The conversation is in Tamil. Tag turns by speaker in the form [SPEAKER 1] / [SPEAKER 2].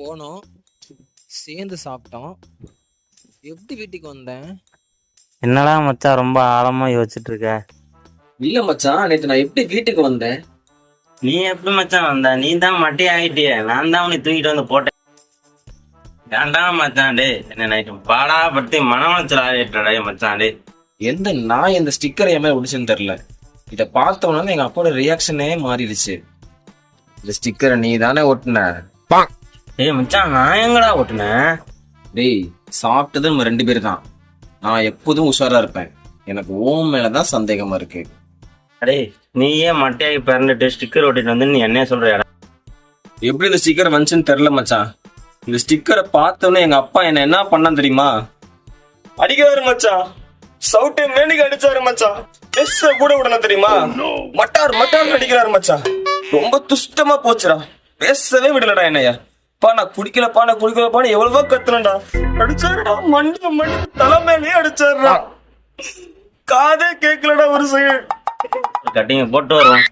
[SPEAKER 1] போனோம். சேர்ந்து சாப்பிட்டோம். எப்படி வீட்டுக்கு வந்தேன்?
[SPEAKER 2] என்னடா மச்சான் ரொம்ப ஆழமா யோசிச்சுட்டு இருக்க
[SPEAKER 1] இல்ல மச்சான் நேற்று நான் எப்படி வீட்டுக்கு வந்தேன்?
[SPEAKER 2] நீ எப்படி மச்சான் வந்த? நீ தான் மட்டி ஆயிட்டிய நான் தான் உன்னை தூக்கிட்டு வந்து போட்டேன். ஏன்டா மச்சான் டே என்ன நைட்டு பாடா படுத்தி மனவளச்சல் ஆயிட்டடா மச்சான் டே
[SPEAKER 1] எந்த நான் இந்த ஸ்டிக்கர் என் மேல ஒடிச்சுன்னு தெரியல. இத பார்த்த உடனே எங்க அப்பாவோட ரியாக்ஷனே மாறிடுச்சு. இந்த ஸ்டிக்கரை நீ தானே ஒட்டின
[SPEAKER 2] டேய் மச்சான் நான் எங்கடா ஓட்டுனேன்
[SPEAKER 1] டேய் சாப்பிட்டது நம்ம ரெண்டு பேர் தான். நான் எப்போதும் உஷாரா இருப்பேன். எனக்கு ஓம் மேலதான் சந்தேகமா இருக்கு.
[SPEAKER 2] டேய் நீயே மட்டையாகி பிறந்துட்டு ஸ்டிக்கர் ஓட்டிட்டு வந்து நீ என்ன சொல்றடா
[SPEAKER 1] எப்படி இந்த ஸ்டிக்கர் வந்துச்சுன்னு தெரியல மச்சான். இந்த ஸ்டிக்கரை பார்த்தோன்னே எங்க அப்பா என்ன என்ன பண்ணா தெரியுமா? அடிக்கிறாரு மச்சான். சவுட்டு மேனிக்கு அடிச்சாரு மச்சான். எஸ் கூட விடணும் தெரியுமா? மட்டார் மட்டார் அடிக்கிறாரு மச்சான். ரொம்ப துஷ்டமா போச்சுடா. பேசவே விடலடா என்னையா. பா நான் குடிக்கலப்பா நான் குடிக்கலப்பான்னு எவ்வளவோ கத்துனடா அடிச்சாருடா மண்டி மண்டி தலைமையிலேயே அடிச்சாருடா. காதே கேட்கலடா ஒரு சைடு
[SPEAKER 2] கட்டிங்க போட்டு வரும்